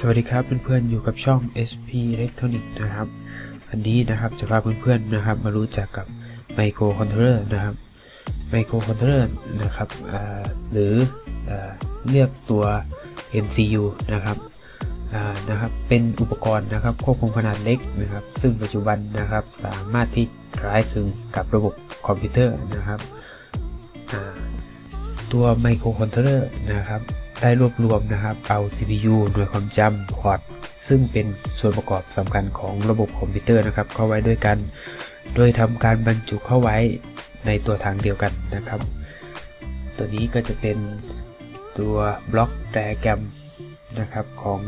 สวัสดีครับเพื่อนๆอยู่กับช่อง SP Electronic นะครับ อันนี้นะครับจะพาเพื่อนๆนะครับมารู้จักกับไมโครคอนโทรลเลอร์นะครับไมโครคอนโทรลเลอร์นะครับหรืออเรียกตัว MCU นะครับนะครับเป็นอุปกรณ์นะครับควบคุมขนาดเล็กนะครับ ซึ่งปัจจุบันนะครับสามารถที่คล้ายคลึงกับระบบคอมพิวเตอร์นะครับตัวไมโครคอนโทรลเลอร์นะครับ ได้รวบรวมนะครับ เอา CPU หน่วยความจำพอร์ตซึ่งเป็นส่วนประกอบสำคัญของระบบคอมพิวเตอร์นะครับ เข้าไว้ด้วยกัน โดยทำการบรรจุเข้าไว้ในตัวทางเดียวกันนะครับ ตัวนี้ก็จะเป็นตัวบล็อกไดอะแกรมนะครับของ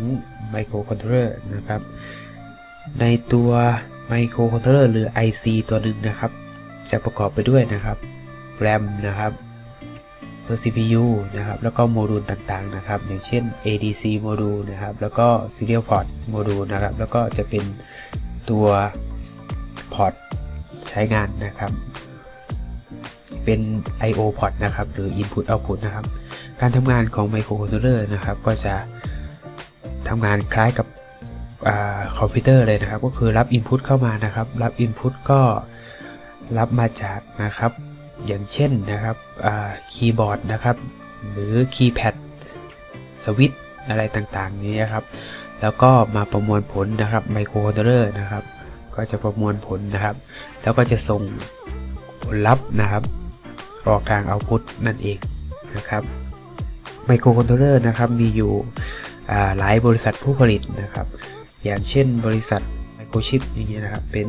ไมโครคอนโทรลเลอร์นะครับ ในตัวไมโครคอนโทรลเลอร์หรือ IC ตัวหนึ่งนะครับ จะประกอบไปด้วยนะครับ RAM นะครับ ตัว CPU นะครับ แล้วก็โมดูลต่างๆนะครับ อย่างเช่น ADC โมดูลนะครับ แล้วก็ Serial Port โมดูลนะครับ แล้วก็จะเป็นตัวพอร์ตใช้งานนะครับ เป็น I/O port นะครับ หรือ Input Output นะครับ การทำงานของ Microcontroller นะครับ ก็จะทำงานคล้ายกับอคอมพิวเตอร์เลยนะครับ ก็คือรับ Input เข้ามานะครับ รับ Input ก็รับมาจากนะครับ อย่างเช่นนะครับคีย์บอร์ดนะครับ หรือคีย์แพดสวิตอะไรต่างๆ นี้นะครับ แล้วก็มาประมวลผลนะครับไมโครคอนโทรลเลอร์นะครับ ก็จะประมวลผลนะครับ แล้วก็จะส่งผลลัพธ์นะครับ ออกทางเอาพุตนั่นเองนะครับไมโครคอนโทรลเลอร์นะครับมีอยู่หลายบริษัทผู้ผลิตนะครับ อย่างเช่นบริษัทไมโครชิปอย่างเงี้ยนะครับ เป็น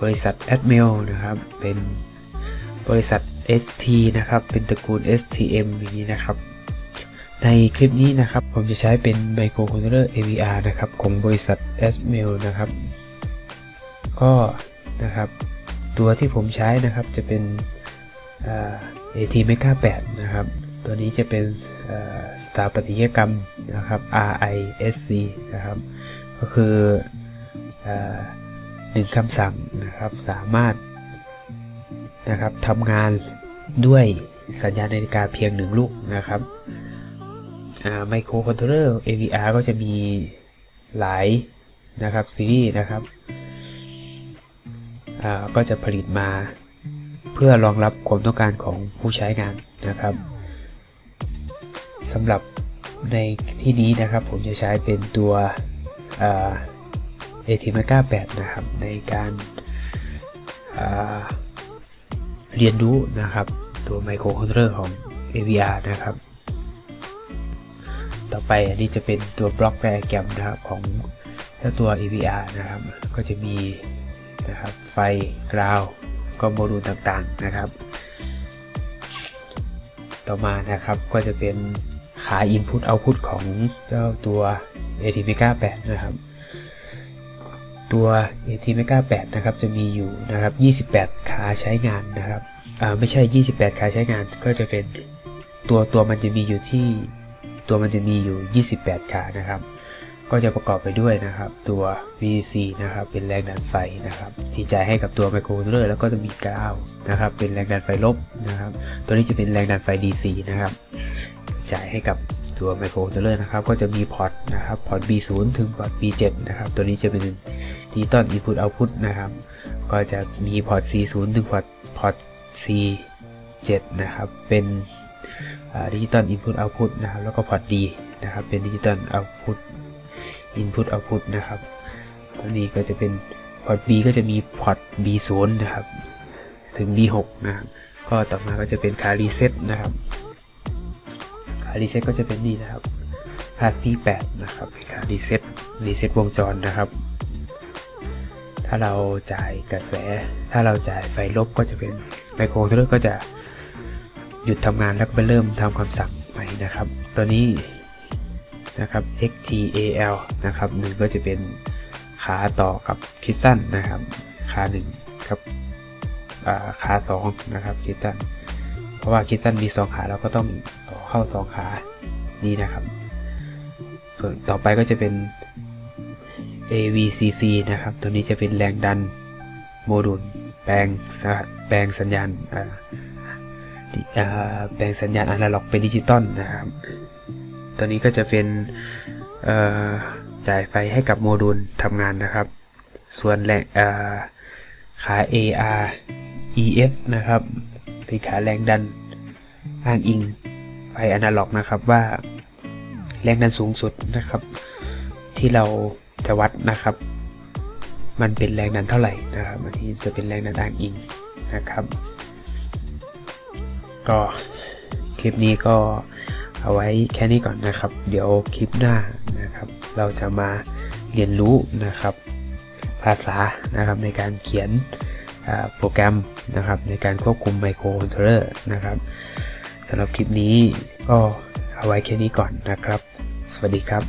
บริษัท a d m i l นะครับ เป็น บริษัท ST นะครับ เป็นตระกูล STM อย่างนี้นะครับ ในคลิปนี้นะครับ ผมจะใช้เป็นไมโครคอนโทรลเลอร์ AVR นะครับ ของบริษัท s m i l นะครับ ก็นะครับ ตัวที่ผมใช้นะครับจะเป็น AT Mega 8 นะครับ ตัวนี้จะเป็นสถาปัตยกรรมนะครับ RISC นะครับ ก็คืออหนึ่งคำสั่งนะครับสามารถ นะครับทำงานด้วยสัญญาณนาฬิกาเพียงหนึ่งลูกนะครับไมโครคอนโทรลเลอร์ AVR ก็จะมีหลายนะครับซีรีส์นะครับก็จะผลิตมาเพื่อรองรับความต้องการของผู้ใช้งานนะครับสำหรับในที่นี้นะครับผมจะใช้เป็นตัวเอทีมก้า8นะครับในการา เรียนรู้นะครับ ตัวไมโครคอนโทรลเลอร์ของ AVR นะครับ ต่อไปอันนี้จะเป็นตัวบล็อกไดอะแกรมนะครับของเจ้าตัว AVR นะครับ ก็จะมีนะครับไฟกราวก็โมดูลต่างๆนะครับ ต่อมานะครับก็จะเป็นขา Input Output ของเจ้าตัว ATmega 8นะครับ ตัว AT Mega 8 นะครับ จะมีอยู่นะครับ 28 ขาใช้งานนะครับอ่าไม่ใช่ 28 ขาใช้งาน ก็จะเป็นตัวตัวมันจะมีอยู่ที่ตัวมันจะมีอยู่ 28 ขานะครับ ก็จะประกอบไปด้วยนะครับ ตัว VC นะครับ เป็นแรงดันไฟนะครับ ที่จ่ายให้กับตัวไมโครคอนโทรลเลอร์แล้วก็จะมีกราวนะครับ เป็นแรงดันไฟลบนะครับ ตัวนี้จะเป็นแรงดันไฟ DC นะครับ จ่ายให้กับตัวไมโครคอนโทรลเลอร์นะครับ ก็จะมีพอร์ตนะครับ พอร์ต B0 ถึงพอร์ต B7 นะครับ ตัวนี้จะเป็น ดิจิตอล Input Output นะครับ ก็จะมีพอร์ต C0 ถึงพอร์ตพอร์ต C7 นะครับ เป็นดิจิตอล Input Output นะครับ แล้วก็พอร์ต D นะครับ เป็นดิจิตอล Output Input Output นะครับ ตัวนี้ก็จะเป็นพอร์ต B ก็จะมีพอร์ต B0 นะครับ ถึง B6 นะครับ ก็ต่อมาก็จะเป็นคารีเซ็ตนะครับคารีเซ็ตก็จะเป็นนี่นะครับพาร์ท P8 นะครับเป็นการรีเซ็ตรีเซ็ตวงจรนะครับ ถ้าเราจ่ายกระแส ถ้าเราจ่ายไฟลบก็จะเป็นไมโครคอนโทรลเลอร์ก็จะหยุดทำงานแล้วก็ไปเริ่มทำคำสั่งใหม่นะครับ ตัวนี้นะครับ XTAL นะครับหนึ่งก็จะเป็นขาต่อกับคริสตัลนะครับ ขาหนึ่งครับขาสองนะครับคริสตัลเพราะว่าคริสตัลมีสองขาเราก็ต้องต่อเข้าสองขานี้นะครับ ส่วนต่อไปก็จะเป็น AVCC นะครับ ตัวนี้จะเป็นแรงดันโมดูลแปลงสะแปลงสัญญาณแปลงสัญญาณอนาล็อกเป็นดิจิตอลนะครับ ตัวนี้ก็จะเป็นจ่ายไฟให้กับโมดูลทำงานนะครับ ส่วนแรงขา AR EF นะครับเป็นขาแรงดันอ้างอิงไฟอนาล็อกนะครับว่าแรงดันสูงสุดนะครับ ที่เรา จะวัดนะครับ มันเป็นแรงดันเท่าไหร่นะครับอันนี้จะเป็นแรงดันอ้างอิงนะครับ ก็คลิปนี้ก็เอาไว้แค่นี้ก่อนนะครับ เดี๋ยวคลิปหน้านะครับ เราจะมาเรียนรู้นะครับ ภาษานะครับในการเขียนโปรแกรมนะครับ ในการควบคุมไมโครคอนโทรลเลอร์นะครับสำหรับคลิปนี้ก็เอาไว้แค่นี้ก่อนนะครับ สวัสดีครับ